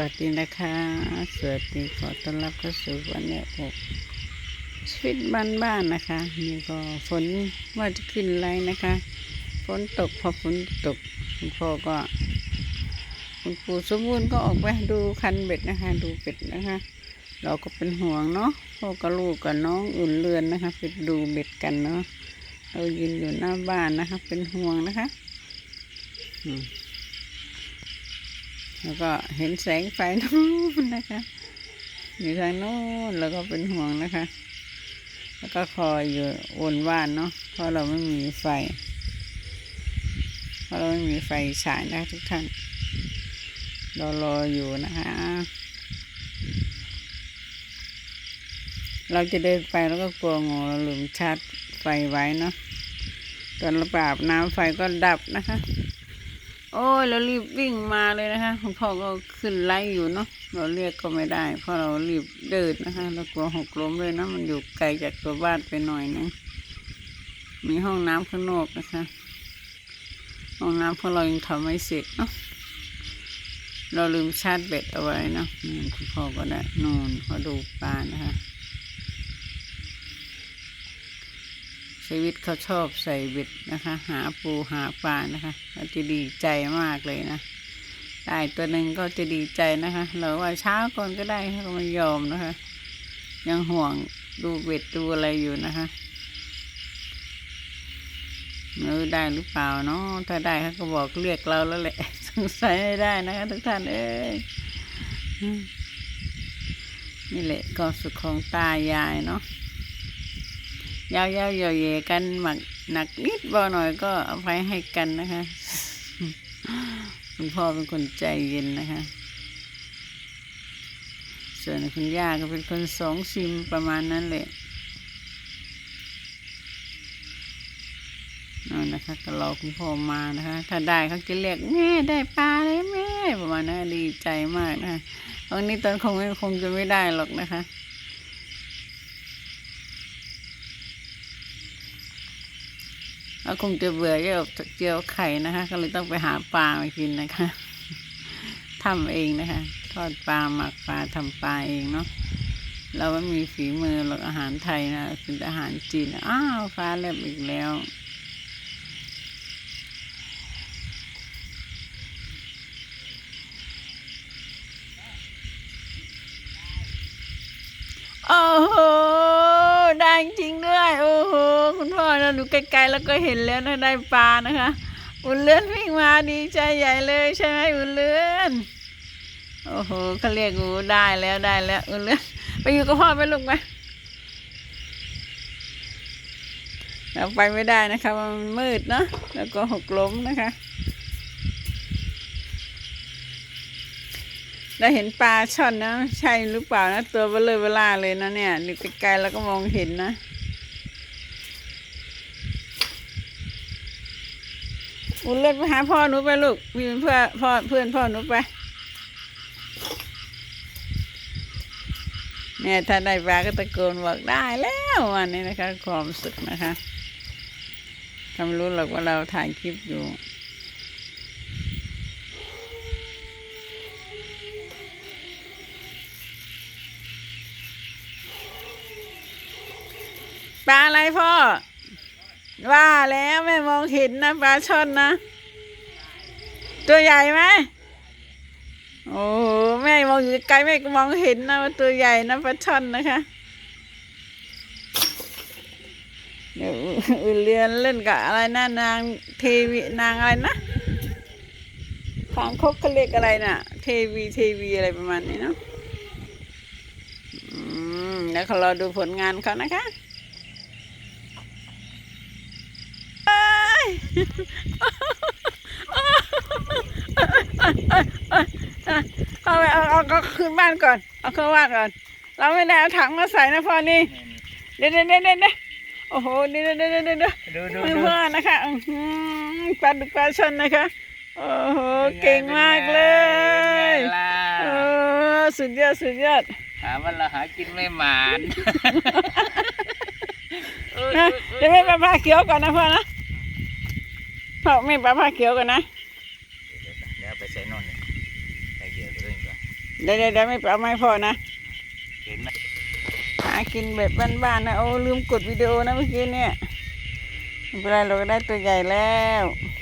วัสดีนะคะ สวัสดีขอต้อนรับเข้าสู่วันนี้อกชีวิตบ้านๆนะคะ นี่ก็ฝนว่าจะขึ้นไรนะคะ ฝนตกพอฝนตกคุณพ่อก็คุณปู่สมบูรณ์ก็ออกไปดูคันเบ็ดนะคะ ดูเป็ดนะคะ เราก็เป็นห่วงเนาะพ่อกับลูกกับน้องอุ่นเรือนนะคะไปดูเบ็ดกันเนาะเรายืนอยู่หน้าบ้านนะคะ เป็นห่วงนะคะ อืม แล้วก็เห็นแสงไฟนู้นนะคะ อยู่ทางโน้นแล้วก็เป็นห่วงนะคะ แล้วก็คอยอยู่วนบ้านเนาะเพราะเราไม่มีไฟ เพราะเราไม่มีไฟฉายนะทุกท่าน เรารออยู่นะคะ เราจะเดินไปแล้วก็กลัวงูเราลืมชาร์จไฟไว้เนาะตอนเราปราบน้ำไฟก็ดับนะคะ โอ้ยเรารีบวิ่งมาเลยนะคะคุณพ่อก็ขึ้นไล่อยู่เนาะเราเรียกก็ไม่ได้ เพราะเรารีบเดินนะคะเรากลัวหกล้มเลยนะมันอยู่ไกลจากตัวบ้านไปหน่อยนึงมีห้องน้ำข้างนอกนะคะ ห้องน้ำพวกเรายังทำไม่เสร็จเนาะเราลืมชาร์จแบตเอาไว้เนาะคุณพ่อก็ได้นอนเขาดูปลานะคะ ชีวิตเขาชอบใส่เบ็ดนะคะ หาปูหาปลานะคะเขาจะดีใจมากเลยนะได้ตัวหนึ่งก็จะดีใจนะคะเราว่าเช้าก่อนก็ได้เขาก็ไม่ยอมนะคะ ยังห่วงดูเบ็ดดูอะไรอยู่นะคะเออได้หรือเปล่าเนาะถ้าได้เขาก็บอกเรียกเราแล้วแหละสงสัยไม่ได้นะคะ ทุกท่านเอ้ยนี่แหละก็สุขของตายายเนาะ ยาวๆย่อเยกันหมักหนักนิดบ่หน่อยก็อภัยให้กันนะคะคุณพ่อเป็นคนใจเย็นนะคะ ส่วนคุณย่าก็เป็นคนสองซิมประมาณนั้นแหละนั่นนะคะก็รอคุณพ่อมานะคะ ถ้าได้เขาจะเรียกแม่ได้ปลาเลยแม่ประมาณนั้นดีใจมากนะคะตอนนี้ตอนคงคงจะไม่ได้หรอกนะคะ ก็คงจะเบื่อเกี่ยวเจียวไข่นะคะ ก็เลยต้องไปหาปลามากินนะคะทำเองนะคะ ทอดปลาหมักปลาทำปลาเองเนาะเราไม่มีฝีมือหรอกอาหารไทยนะเป็นอาหารจีนอ้าวฟ้าแลบอีกแล้วโอ้โหได้จริงด้วยโอ้โห คุณพ่อเราดูไกลๆแล้วก็เห็นแล้วนะได้ปลานะคะ อุ่นเลื่อนวิ่งมาดีใจใหญ่เลยใช่ไหมอุ่นเลื่อนโอ้โหเขาเรียกอูได้แล้วได้แล้วอุ่นเลื่อนไปอยู่กับพ่อไปลูกไปเราไปไม่ได้นะคะมันมืดเนาะแล้วก็หกล้มนะคะได้เห็นปลาช่อนนะ ใช่หรือเปล่านะ ตัวเบลอเวลาเลยนะเนี่ยอยู่ไกลๆแล้วก็มองเห็นนะ อุ่นเล่นไปหาพ่อหนูไปลูกพี่เพื่อนพ่อเพื่อนพ่อหนูไปเนี่ยถ้าได้ปลาก็ตะโกนบอกได้แล้ววันนี้นะคะ ความสุขนะคะทำรู้หรอกว่าเราถ่ายคลิปอยู่ปลาอะไรพ่อ ว่าแล้วแม่มองเห็นนะปลาช่อนนะ ตัวใหญ่ไหมโอ้โหแม่มองอยู่ไกลแม่ก็มองเห็นนะว่าตัวใหญ่นะปลาช่อนนะคะเดี๋ยวอื่นเรียนเล่นกับอะไรนะนางเทวีนางอะไรนะทางคกเขาเรียกอะไรน่ะ เทวีเทวีอะไรประมาณนี้เนาะอืมแล้วเขารอดูผลงานเขานะคะ เอาไปเอาเอาเอาคืนบ้านก่อน เอาเข้าบ้านก่อน เราไม่ได้เอาถังมาใส่นะพ่อนี่เดี๋ยวเดี๋ยวเดี๋ยวเดี๋ยวโอ้โหเดี๋ยวเดี๋ยวเดี๋ยวเดี๋ยวเดี๋ยวดูดูมือดูเพื่อนนะคะปลาดุกปลาชนนะคะ โอ้โห เก่งมากเลยเป็นไงล่ะโอ้สุดยอดสุดยอดหาวันเราหากินไม่หมานนะเดี๋ยวไม่ปลาผ้าเขียวก่อนนะพ่อนะ พ่อไม่ปลาผ้าเขียวก่อนนะเดี๋ยวไปใส่นอนเลยใส่เหยื่อไปด้วยดีกว่าเดี๋ยวเดี๋ยวเดี๋ยวไม่เอาไม้พอนะเห็นไหมหากินแบบบ้านๆนะโอ้ลืมกดวิดีโอนะเมื่อกี้เนี่ยไม่เป็นไรเราก็ได้ตัวใหญ่แล้วเ